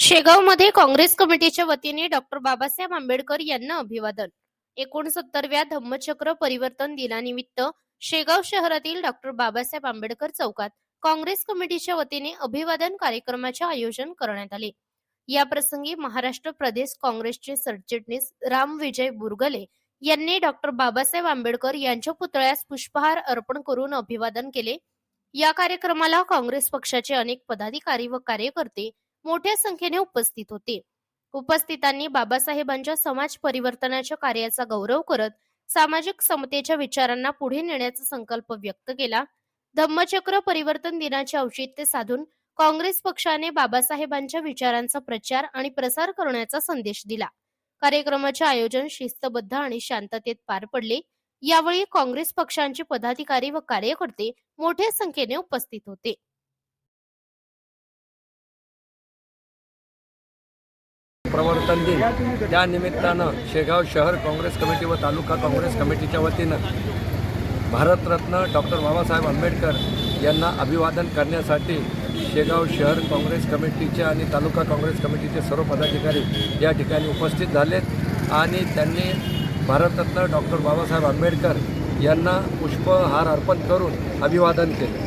शेगावमध्ये काँग्रेस कमिटीच्या वतीने डॉक्टर बाबासाहेब आंबेडकर यांना अभिवादन. एकोणसत्तरव्या धम्मचक्र परिवर्तन दिनानिमित्त शेगाव शहरातील डॉक्टर बाबासाहेब आंबेडकर चौकात काँग्रेस कमिटीच्या वतीने अभिवादन कार्यक्रमाचे आयोजन करण्यात आले. या प्रसंगी महाराष्ट्र प्रदेश काँग्रेसचे सरचिटणीस राम विजय बुरगले यांनी डॉक्टर बाबासाहेब आंबेडकर यांच्या पुतळ्यास पुष्पहार अर्पण करून अभिवादन केले. या कार्यक्रमाला काँग्रेस पक्षाचे अनेक पदाधिकारी व कार्यकर्ते मोठ्या संख्येने उपस्थित होते. उपस्थितांनी बाबासाहेबांच्या समाज परिवर्तनाच्या कार्याचा गौरव करत सामाजिक समतेच्या विचारांना पुढे नेण्याचा संकल्प व्यक्त केला. धम्मचक्र परिवर्तन दिनाचे औचित्य साधून काँग्रेस पक्षाने बाबासाहेबांच्या विचारांचा प्रचार आणि प्रसार करण्याचा संदेश दिला. कार्यक्रमाचे आयोजन शिस्तबद्ध आणि शांततेत पार पडले. यावेळी काँग्रेस पक्षांचे पदाधिकारी व कार्यकर्ते मोठ्या संख्येने उपस्थित होते. प्रवर्तन दिन. त्या निमित्तानं शेगाव शहर काँग्रेस कमिटी व तालुका काँग्रेस कमिटीच्या वतीनं भारतरत्न डॉक्टर बाबासाहेब आंबेडकर यांना अभिवादन करण्यासाठी शेगाव शहर काँग्रेस कमिटीचे आणि तालुका काँग्रेस कमिटीचे सर्व पदाधिकारी या ठिकाणी उपस्थित झालेत आणि त्यांनी भारतरत्न डॉक्टर बाबासाहेब आंबेडकर यांना पुष्पहार अर्पण करून अभिवादन केले.